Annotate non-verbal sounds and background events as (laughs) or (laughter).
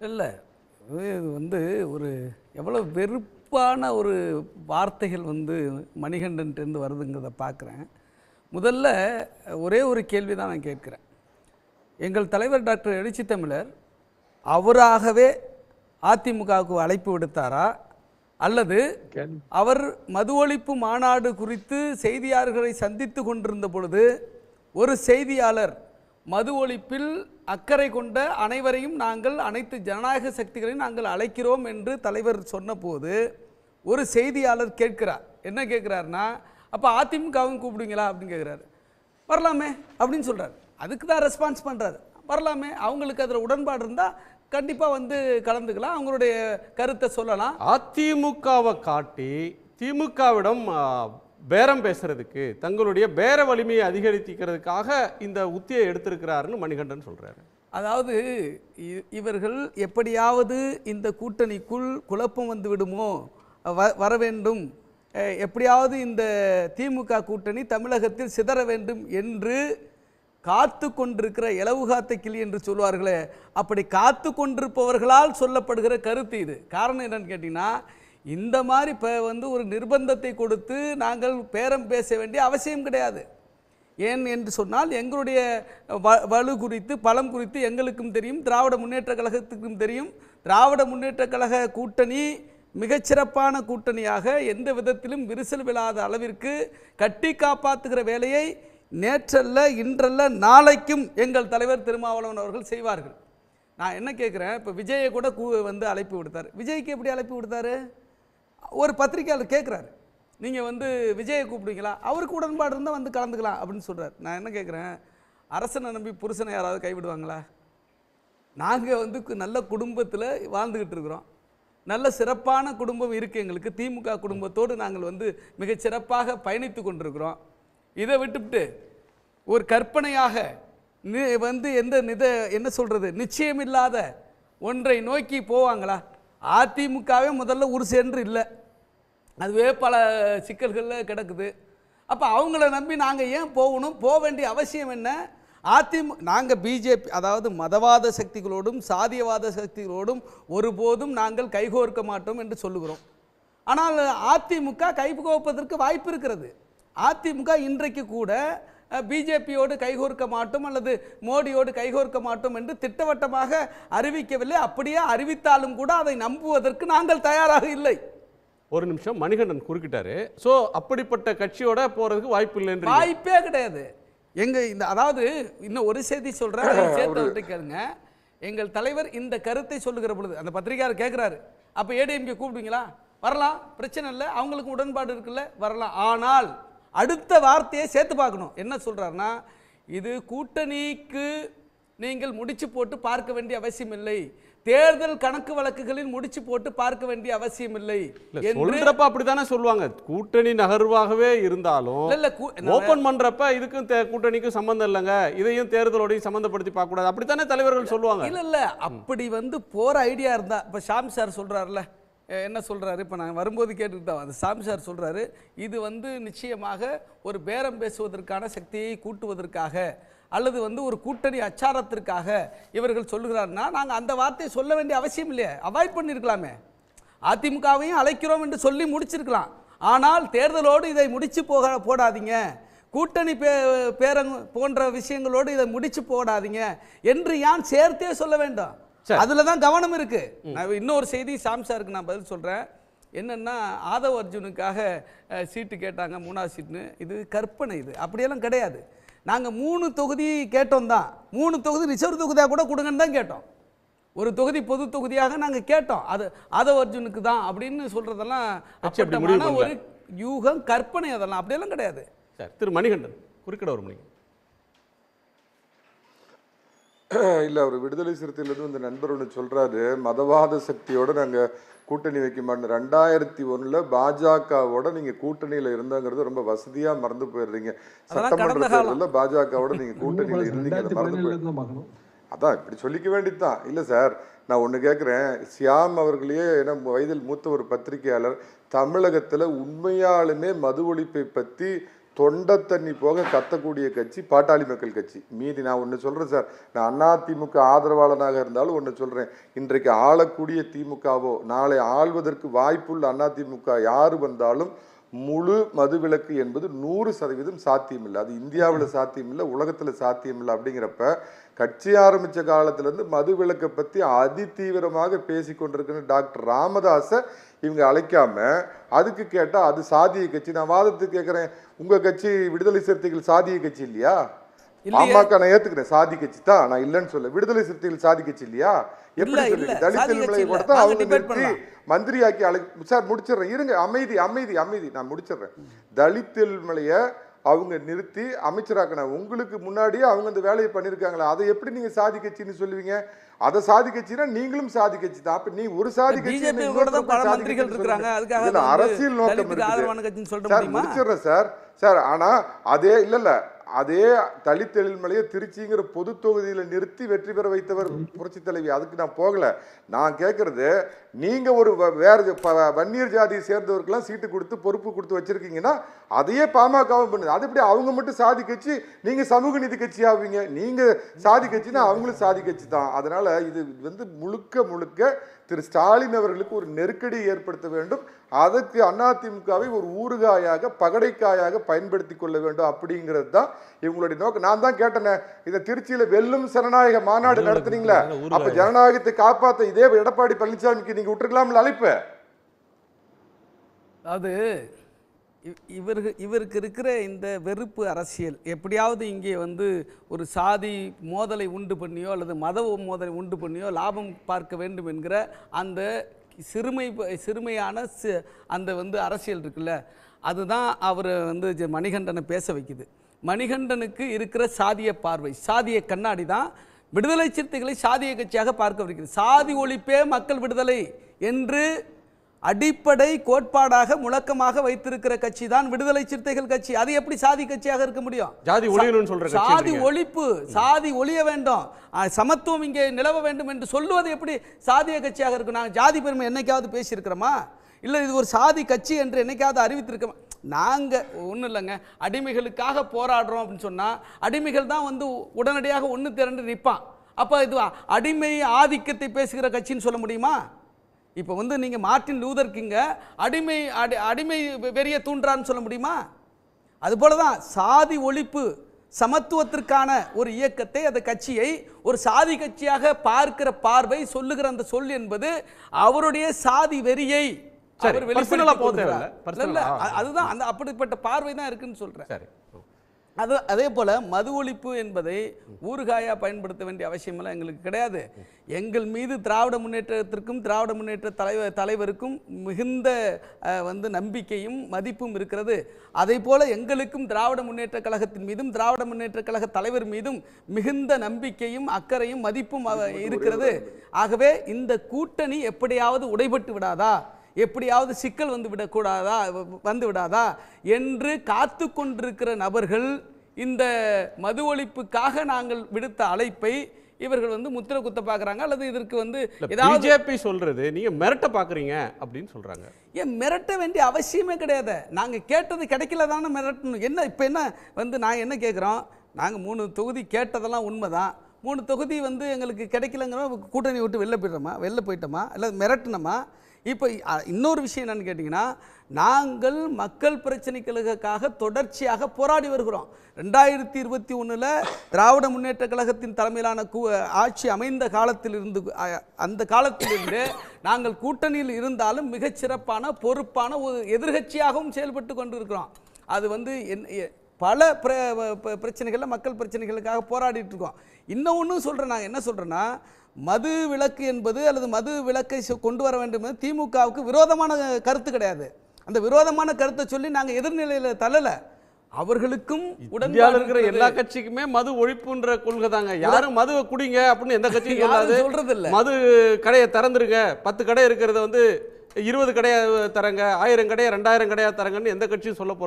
இல்லை. இது வந்து ஒரு எவ்வளோ வெறுப்பான ஒரு வார்த்தைகள் வந்து மணிகண்டன்ட்டேருந்து வருதுங்கிறத பார்க்குறேன் முதல்ல ஒரே ஒரு கேள்வி தான் நான் கேட்குறேன். எங்கள் தலைவர் டாக்டர் எழுச்சி தமிழர் அவராகவே அதிமுகவுக்கு அழைப்பு விடுத்தாரா? அல்லது அவர் மது ஒழிப்பு மாநாடு குறித்து செய்தியாளர்களை சந்தித்து கொண்டிருந்த பொழுது ஒரு செய்தியாளர் மது ஒழிப்பில் அக்கறை கொண்ட அனைவரையும் நாங்கள் அனைத்து ஜனநாயக சக்திகளையும் நாங்கள் அழைக்கிறோம் என்று தலைவர் சொன்னபோது ஒரு செய்தியாளர் கேட்கிறார். என்ன கேட்குறாருன்னா அப்போ அதிமுகவும் கூப்பிடுங்களா அப்படின்னு கேட்குறாரு. வரலாமே அப்படின்னு சொல்கிறார் அதுக்கு தான் ரெஸ்பான்ஸ் பண்ணுறாரு வரலாமே அவங்களுக்கு அதில் உடன்பாடு இருந்தால் கண்டிப்பாக வந்து கலந்துக்கலாம். அவங்களுடைய கருத்தை சொல்லலாம். அதிமுகவை காட்டி திமுகவிடம் பேரம் பேசுறதுக்கு தங்களுடைய பேர வலிமையை அதிகரித்திக்கிறதுக்காக இந்த உத்தியை எடுத்திருக்கிறாருன்னு மணிகண்டன் சொல்கிறாரு அதாவது இ- இவர்கள் எப்படியாவது இந்த கூட்டணிக்குள் குழப்பம் வந்து விடுமோ வ வர வேண்டும். எப்படியாவது இந்த திமுக கூட்டணி தமிழகத்தில் சிதற வேண்டும் என்று காத்து கொண்டிருக்கிற இளவு காத்த கிளி என்று சொல்வார்களே அப்படி காத்து கொண்டிருப்பவர்களால் சொல்லப்படுகிற கருத்து இது. காரணம் என்னன்னு கேட்டிங்கன்னா இந்த மாதிரி இப்போ வந்து ஒரு நிர்பந்தத்தை கொடுத்து நாங்கள் பேரம் பேச வேண்டிய அவசியம் கிடையாது. ஏன் என்று சொன்னால் எங்களுடைய வ வலு குறித்து பலம் குறித்து எங்களுக்கும் தெரியும் திராவிட முன்னேற்ற கழகத்துக்கும் தெரியும். திராவிட முன்னேற்ற கழக கூட்டணி மிகச்சிறப்பான கூட்டணியாக எந்த விதத்திலும் விரிசல் விழாத அளவிற்கு கட்டி காப்பாற்றுகிற வேலையை நேற்றல்ல இன்றல்ல நாளைக்கும் எங்கள் தலைவர் திருமாவளவன் அவர்கள் செய்வார்கள். நான் என்ன கேட்குறேன் இப்போ விஜயை கூட கூ வந்து அழைப்பு விடுத்தார். விஜய்க்கு எப்படி அழைப்பு விடுத்தாரு? ஒரு பத்திரிக்கையாளர் கேட்குறாரு நீங்கள் வந்து விஜயை கூப்பிடுவீங்களா? அவருக்கு உடன்பாடு இருந்தால் வந்து கலந்துக்கலாம் அப்படின்னு சொல்கிறார் நான் என்ன கேட்குறேன் அரசனை நம்பி புருஷனை யாராவது கைவிடுவாங்களா? நாங்கள் வந்து கு- நல்ல குடும்பத்தில் வாழ்ந்துக்கிட்டு இருக்கிறோம். நல்ல சிறப்பான குடும்பம் இருக்குது எங்களுக்கு. திமுக குடும்பத்தோடு நாங்கள் வந்து மிகச்சிறப்பாக பயணித்து கொண்டிருக்கிறோம். இதை விட்டுவிட்டு ஒரு கற்பனையாக வந்து எந்த நித என்ன சொல்கிறது நிச்சயமில்லாத ஒன்றை நோக்கி போவாங்களா? அதிமுகவே முதல்ல ஒரு சென்று இல்லை. அதுவே பல சிக்கல்களில் கிடக்குது. அப்போ அவங்கள நம்பி நாங்கள் ஏன் போகணும்? போக வேண்டிய அவசியம் என்ன? அதிமு நாங்கள் பிஜேபி அதாவது மதவாத சக்திகளோடும் சாதியவாத சக்திகளோடும் ஒருபோதும் நாங்கள் கைகோர்க்க மாட்டோம் என்று சொல்லுகிறோம். ஆனால் அதிமுக கைகோப்பதற்கு வாய்ப்பு இருக்கிறது. அதிமுக இன்றைக்கு கூட பிஜேபியோடு கைகோர்க்க மாட்டோம் அல்லது மோடியோடு கைகோர்க்க மாட்டோம் என்று திட்டவட்டமாக அறிவிக்கவில்லை. அப்படியே அறிவித்தாலும் கூட அதை நம்புவதற்கு நாங்கள் தயாராக இல்லை. ஒரு நிமிஷம் மணிகண்டன் குறுக்கிட்டாரு. சோ அப்படிப்பட்ட கட்சியோட போறதுக்கு வாய்ப்பு இல்லைன்ற வாய்ப்பே கிடையாது. எங்க இந்த அதாவது இன்னும் ஒரு செய்தி சொல்றேன். சேர்த்து கேளுங்க. எங்கள் தலைவர் இந்த கருத்தை சொல்லுகிற பொழுது அந்த பத்திரிகையாளர் கேட்குறாரு அப்போ ஏடிஎம்கே கூப்பிடுவீங்களா? வரலாம். பிரச்சனை இல்லை. அவங்களுக்கு உடன்பாடு இருக்குல்ல? வரலாம். ஆனால் அடுத்த வார்த்தையை சேர்த்து பார்க்கணும். என்ன சொல்றாருன்னா இது கூட்டணிக்கு நீங்கள் முடிச்சு போட்டு பார்க்க வேண்டிய அவசியம் இல்லை தேர்தல் கணக்கு வழக்குகளில் முடிச்சு போட்டு பார்க்க வேண்டிய அவசியம் இல்லை சொல்றப்ப அப்படித்தானே சொல்லுவாங்க. கூட்டணி நகர்வாகவே இருந்தாலும் ஓபன் பண்றப்ப இதுக்கும் கூட்டணிக்கும் சம்பந்தம் இல்லைங்க. இதையும் தேர்தலோடையும் சம்பந்தப்படுத்தி பார்க்க கூடாது அப்படித்தானே தலைவர்கள் சொல்லுவாங்க. இல்ல இல்ல. அப்படி வந்து போற ஐடியா இருந்தா இப்ப ஷாம் சார் சொல்றாருல அஹ் என்ன சொல்கிறாரு இப்போ நான் வரும்போது கேட்டுக்கிட்டோம் அந்த ஷாம் சார் சொல்கிறாரு இது வந்து நிச்சயமாக ஒரு பேரம் பேசுவதற்கான சக்தியை கூட்டுவதற்காக அல்லது வந்து ஒரு கூட்டணி அச்சாரத்திற்காக இவர்கள் சொல்லுகிறாருன்னா நாங்கள் அந்த வார்த்தையை சொல்ல வேண்டிய அவசியம் இல்லையே அவாய்ட் பண்ணியிருக்கலாமே அதிமுகவையும் அழைக்கிறோம் என்று சொல்லி முடிச்சிருக்கலாம். ஆனால் தேர்தலோடு இதை முடிச்சு போக போடாதீங்க. கூட்டணி பே பேரங் போன்ற விஷயங்களோடு இதை முடிச்சு போடாதீங்க. என்று ஏன் சேர்த்தே சொல்ல வேண்டும். அதுல தான் கவனம் இருக்கு. நான் இன்னொரு செய்தி சாம் சாருக்கு நான் பதில் சொல்றேன். என்னன்னா ஆதவ் அர்ஜுனுக்காக சீட்டு கேட்டாங்க மூணாவது சீட்டுன்னு இது கற்பனை இது. அப்படியெல்லாம் கிடையாது. நாங்க மூணு தொகுதி கேட்டோம் தான். மூணு தொகுதி ரிசர்வ் தொகுதியாக கூட கொடுங்கன்னு தான் கேட்டோம். ஒரு தொகுதி பொது தொகுதியாக நாங்க கேட்டோம். அது ஆதவ் அர்ஜுனுக்கு தான் அப்படின்னு முடிவு அப்பட்டமான. ஒரு யூகம் கற்பனை அதெல்லாம். அப்படியெல்லாம் கிடையாது. சரி திரு மணிகண்டன் குறுக்கிட ஒரு மணி. இல்லை அவர் விடுதலை சிறுத்தையிலிருந்து இந்த நண்பர் ஒன்று சொல்கிறாரு மதவாத சக்தியோட நாங்கள் கூட்டணி வைக்க மாட்டோம். ரெண்டாயிரத்தி ஒன்றில் பாஜகவோட நீங்கள் கூட்டணியில் இருந்தாங்கிறது ரொம்ப வசதியாக மறந்து போயிடுறீங்க. சட்டமன்ற. தேர்தலில் பாஜகவோட நீங்கள் (laughs) கூட்டணியில் இருந்தீங்க அதை மறந்து போய் ரெண்டாயிரத்தி பார்க்கணும். அதான் இப்படி சொல்லிக்க வேண்டியதுதான். இல்லை சார் நான் ஒன்று கேட்குறேன் சியாம் அவர்களையே ஏன்னா வயதில் மூத்த ஒரு பத்திரிகையாளர் தமிழகத்தில் உண்மையாலுமே மது ஒழிப்பை பற்றி தொண்டை தண்ணி போக கத்தக்கூடிய கட்சி பாட்டாளி மக்கள் கட்சி. மீதி நான் ஒன்று சொல்கிறேன் சார். நான் அதிமுக ஆதரவாளனாக இருந்தாலும் ஒன்று சொல்கிறேன் இன்றைக்கு ஆளக்கூடிய திமுகவோ நாளை ஆள்வதற்கு வாய்ப்புள்ள அதிமுக யார் வந்தாலும் முழு மதுவிலக்கு என்பது நூறு சதவீதம் சாத்தியமில்லை. அது இந்தியாவில் சாத்தியமில்லை உலகத்தில் சாத்தியமில்லை அப்படிங்கிறப்ப கட்சி ஆரம்பித்த காலத்திலேருந்து மதுவிலக்கை பற்றி அதிதீவிரமாக பேசி கொண்டிருக்கிற டாக்டர் ராமதாஸை இவங்க அழைக்காம அதுக்கு கேட்டால் அது சாதிய கட்சி. நான் வாதத்துக்கு கேட்குறேன் உங்கள் கட்சி விடுதலை சிறுத்தைகள் சாதிய கட்சி இல்லையா. பாமக நான் ஏத்துக்கிறேன். சாதி கட்சி தான். நான் இல்லைன்னு சொல்ல விடுதலை சிறுத்தைகள் சாதி கட்சி இல்லையா? எப்படி இல்ல, தலித் இல்ல. கொடுத்தா அவங்க நிறுத்தி. மந்திரியாக்கி அழை சார் முடிச்சிடுறேன். இருங்க. அமைதி அமைதி அமைதி. நான் முடிச்சிடுறேன். தலித் திருமலைய அவங்க நிறுத்தி அமைச்சராக்கின உங்களுக்கு முன்னாடியே அவங்க அந்த வேலையை பண்ணியிருக்காங்களே அதை எப்படி நீங்க சாதி கட்சின்னு சொல்லுவீங்க? அதை சாதி கட்சினா நீங்களும் சாதி கட்சி தான். அப்ப நீ ஒரு சாதி கட்சி அரசியல் நோக்கம் சார் முடிச்சிடுறேன் சார். சார் ஆனா அதே இல்ல இல்ல அதே தலித் எழில்மலையை திருச்சிங்கிற பொது தொகுதியில் நிறுத்தி வெற்றி பெற வைத்தவர் புரட்சி தலைவி. அதுக்கு நான் போகலை. நான் கேட்குறது நீங்கள் ஒரு வ- வன்னியர் ஜாதியை சேர்ந்தவருக்கெல்லாம் சீட்டு கொடுத்து பொறுப்பு கொடுத்து வச்சிருக்கீங்கன்னா அதையே பாமகவும் பண்ணுது. அது எப்படி அவங்க மட்டும் சாதி கட்சி நீங்கள் சமூக நீதி கட்சி ஆவீங்க? நீங்கள் சாதி கட்சினா அவங்களும் சாதி கட்சி தான். அதனால் இது வந்து முழுக்க முழுக்க திரு ஸ்டாலின் அவர்களுக்கு ஒரு நெருக்கடி ஏற்படுத்த வேண்டும். அதற்கு அதிமுகவை ஒரு ஊறுகாயாக பகடைக்காயாக பயன்படுத்தி கொள்ள வேண்டும் அப்படிங்கிறது தான் இவங்களுடைய நோக்கம். நான் தான் கேட்டேனே இதை திருச்சியில வெல்லும் ஜனநாயக மாநாடு நடத்துனீங்களா அப்ப ஜனநாயகத்தை காப்பாத்த இதே எடப்பாடி பழனிசாமிக்கு நீங்க விட்டுருக்கலாம்ல அழைப்பு. அது இ- இவருக்கு இவருக்கு இருக்கிற இந்த வெறுப்பு அரசியல் எப்படியாவது இங்கே வந்து ஒரு சாதி மோதலை உண்டு பண்ணியோ அல்லது மத மோதலை உண்டு பண்ணியோ லாபம் பார்க்க வேண்டும் என்கிற அந்த சிறுமை சிறுமையான அந்த வந்து அரசியல் இருக்குல்ல அதுதான் அவர் வந்து மணிகண்டனை பேச வைக்குது. மணிகண்டனுக்கு இருக்கிற சாதிய பார்வை சாதிய கண்ணாடி தான் விடுதலை சிறுத்தைகளை சாதிய கட்சியாக பார்க்க வைக்கிறது சாதி ஒழிப்பே மக்கள் விடுதலை என்று அடிப்படை கோட்பாடாக முழக்கமாக வைத்திருக்கிற கட்சி தான் விடுதலை சிறுத்தைகள் கட்சி. அது எப்படி சாதி கட்சியாக இருக்க முடியும்? ஜாதி ஒழியணும்னு சொல்ற சாதி. ஒழிப்பு சாதி ஒழிய வேண்டும். சமத்துவம் இங்கே நிலவ வேண்டும் என்று சொல்லுவது எப்படி சாதிய கட்சியாக இருக்கும்? நாங்கள் ஜாதி பெருமை என்னைக்காவது பேசியிருக்கிறோமா? இல்லை இது ஒரு சாதி கட்சி என்று என்னைக்காவது அறிவித்திருக்கோமா நாங்கள் ஒன்றும் இல்லைங்க. அடிமைகளுக்காக போராடுறோம் அப்படின்னு சொன்னால் அடிமைகள் தான் வந்து உடனடியாக ஒன்று திரண்டு நிற்பான் அப்போ இது அடிமை ஆதிக்கத்தை பேசுகிற கட்சின்னு சொல்ல முடியுமா? இப்போ வந்து நீங்கள் மார்ட்டின் லூதர் கிங்க அடிமை அடி அடிமை வெறிய தூண்டுறான்னு சொல்ல முடியுமா? அதுபோல தான் சாதி ஒழிப்பு சமத்துவத்திற்கான ஒரு இயக்கத்தை அந்த கட்சியை ஒரு சாதி கட்சியாக பார்க்கிற பார்வை சொல்லுகிற அந்த சொல் என்பது அவருடைய சாதி வெறியை அவர் அதுதான் அந்த அப்படிப்பட்ட பார்வை தான் இருக்குன்னு சொல்றேன். சரி அது அதே போல மது ஒழிப்பு என்பதை ஊறுகாயா பயன்படுத்த வேண்டிய அவசியமெல்லாம் எங்களுக்கு கிடையாது. எங்கள் மீது திராவிட முன்னேற்றத்திற்கும் திராவிட முன்னேற்ற தலைவர் தலைவருக்கும் மிகுந்த வந்து நம்பிக்கையும் மதிப்பும் இருக்கிறது. அதே போல எங்களுக்கும் திராவிட முன்னேற்ற கழகத்தின் மீதும் திராவிட முன்னேற்ற கழக தலைவர் மீதும் மிகுந்த நம்பிக்கையும் அக்கறையும் மதிப்பும் இருக்கிறது. ஆகவே இந்த கூட்டணி எப்படியாவது உடைபட்டு விடாதா? எப்படியாவது சிக்கல் வந்து விடக்கூடாதா வந்து விடாதா? என்று காத்து கொண்டிருக்கிற நபர்கள் இந்த மது ஒழிப்புக்காக நாங்கள் விடுத்த அழைப்பை இவர்கள் வந்து முத்திர குத்த பார்க்குறாங்க. அல்லது இதற்கு வந்து ஏதாவது பிஜேபி சொல்றது நீங்க மிரட்ட பாக்குறீங்க அப்படின்னு சொல்றாங்க. ஏன் மிரட்ட வேண்டிய அவசியமே கிடையாது. நாங்கள் கேட்டது கிடைக்கல தானே மிரட்டணும். என்ன இப்போ என்ன வந்து நான் என்ன கேட்குறோம் நாங்கள் மூணு தொகுதி கேட்டதெல்லாம் உண்மைதான். மூணு தொகுதி வந்து எங்களுக்கு கிடைக்கலங்கிறோம் கூட்டணி விட்டு வெளில போயிட்டோமா வெளில போயிட்டோமா? இல்லை மிரட்டினோமா? இப்போ இன்னொரு விஷயம் என்னென்னு கேட்டிங்கன்னா நாங்கள் மக்கள் பிரச்சனைகளுக்காக தொடர்ச்சியாக போராடி வருகிறோம். ரெண்டாயிரத்தி இருபத்தி ஒன்றில் திராவிட முன்னேற்ற கழகத்தின் தலைமையிலான கூ ஆட்சி அமைந்த காலத்திலிருந்து அந்த காலத்திலிருந்து நாங்கள் கூட்டணியில் இருந்தாலும் மிகச்சிறப்பான பொறுப்பான ஒரு எதிர்கட்சியாகவும் செயல்பட்டு கொண்டிருக்கிறோம். அது வந்து என் பல பிர பிரச்சனைகள்ல மக்கள் பிரச்சனைகளுக்காக போராடிட்டு இருக்கோம் இன்னும் ஒன்றும் சொல்கிறேன் நான் என்ன சொல்கிறேன்னா மது விலக்கு என்பது அல்லது மது விலக்கை சொ- கொண்டு வர வேண்டும் என்பது திமுகவுக்கு விரோதமான கருத்து கிடையாது. அந்த விரோதமான கருத்தை சொல்லி நாங்கள் எதிர்நிலையில் தள்ளலை. அவர்களுக்கும் உடன்பாடு இருக்கிற. எல்லா கட்சிக்குமே மது ஒழிப்புன்ற கொள்கை தாங்க. யாரும் மதுவை குடிங்க அப்படின்னு எந்த கட்சியும் சொல்லாது. சொல்றது இல்ல. மது கடையை திறந்துருங்க. பத்து கடை இருக்கிறத வந்து இருபது கடையை தரங்க ஆயிரம் கடையை ரெண்டாயிரம் கடையா தரங்கன்னு எந்த கட்சியும் சொல்ல போறது